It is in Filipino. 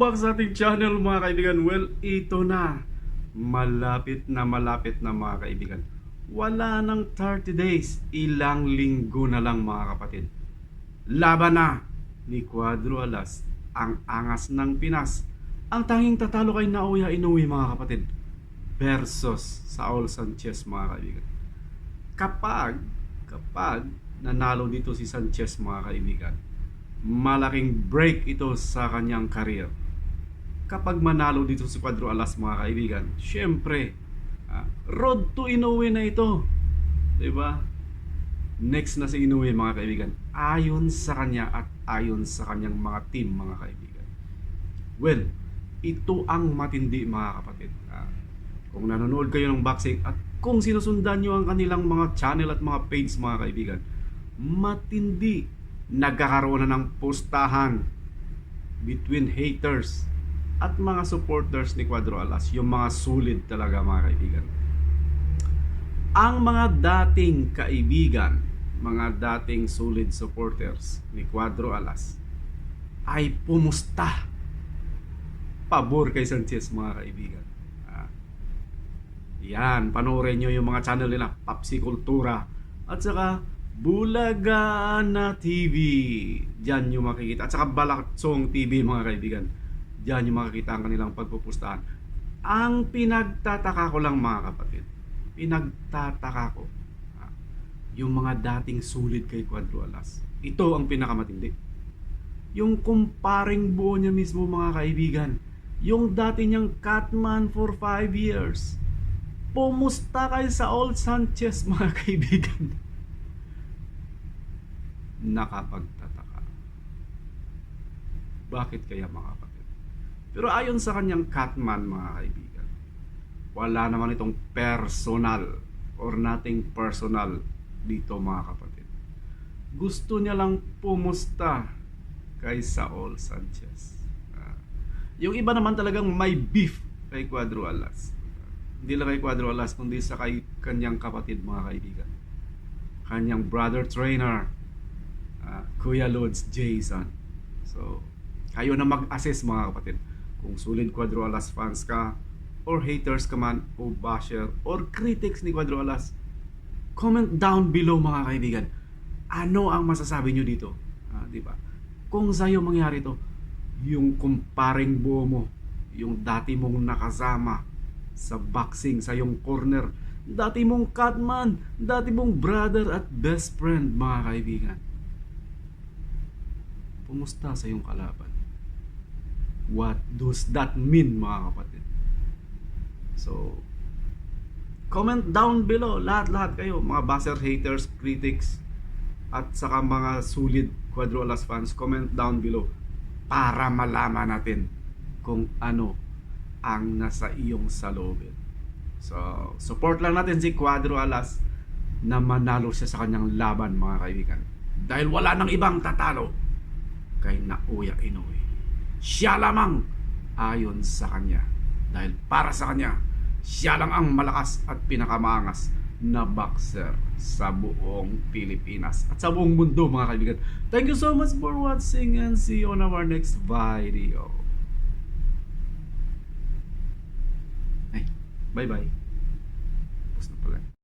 back sa ating channel mga kaibigan. Well, ito na. Malapit na malapit na mga kaibigan. Wala nang 30 days. Ilang linggo na lang mga kapatid. Laban na ni Cuadro Alas ang angas ng Pinas. Ang tanging tatalo kay Naoya Inoue mga kapatid. Versus Saul Sanchez mga kaibigan. Kapag, kapag nanalo dito si Sanchez mga kaibigan, malaking break ito sa kanyang career. Kapag manalo dito si Cuadro Alas mga kaibigan, syempre, ah, road to Inoue na ito. 'Di ba? Next na si Inoue mga kaibigan, ayon sa kanya at ayon sa kanyang mga team mga kaibigan. Well, ito ang matindi mga kapatid. Ah, kung nanonood kayo ng boxing at kung sinusundan nyo ang kanilang mga channel at mga page mga kaibigan, matindi nagkakaroon na ng pustahan between haters at mga supporters ni Cuadro Alas, yung mga sulit talaga mga kaibigan. Ang mga dating kaibigan, mga dating solid supporters ni Cuadro Alas ay pumusta pabor kay Sanchez mga kaibigan. Ah, yan, panoorin nyo yung mga channel nila, Papsi Kultura at saka Bulaga TV. Diyan yung makikita. At saka Balaksong TV mga kaibigan. Diyan yung makikita ang kanilang pagpupustahan. Ang pinagtataka ko lang mga kapatid, pinagtataka ko, ah, yung mga dating sulit kay Cuadro Alas. Ito ang pinakamatindi. Yung kumparing buo niya mismo mga kaibigan. Yung dati niyang catman for 5 years. Pumusta kay sa Old Sanchez mga kaibigan nakapagtataka. Bakit kaya mga kapatid? Pero ayon sa kanyang Catman mga kaibigan, wala naman itong personal or nothing personal dito mga kapatid. Gusto niya lang pumusta kay Saul Sanchez. Ah, yung iba naman talagang may beef kay Cuadro Alas. Hindi lang kay Cuadro Alas, kundi sa kay kanyang kapatid mga kaibigan. Kanyang brother trainer, ah, Kuya Lods Jason. So, kayo na mag-assess mga kapatid. Kung solid Cuadro Alas fans ka, or haters ka man, o basher, or critics ni Cuadro Alas, comment down below mga kaibigan. Ano ang masasabi nyo dito? Ah, di ba? Kung sa'yo mangyari to, yung kumparing buo mo, yung dati mong nakasama sa boxing, sa yung corner, dati mong catman, dati mong brother at best friend, mga kaibigan Kumusta sa iyong kalaban? What does that mean mga kapatid? So, comment down below lahat-lahat kayo mga baser haters, critics at saka mga solid Quadro Alas fans comment down below para malaman natin kung ano ang nasa iyong salobin. So, support lang natin si Quadro Alas na manalo siya sa kanyang laban mga kaibigan. Dahil wala nang ibang tatalo kay Naoya Inoue. Siya lamang ayon sa kanya. Dahil para sa kanya, siya lang ang malakas at pinakamaangas na boxer sa buong Pilipinas at sa buong mundo mga kaibigan. Thank you so much for watching and see you on our next video. Ay, bye-bye. Tapos na pala.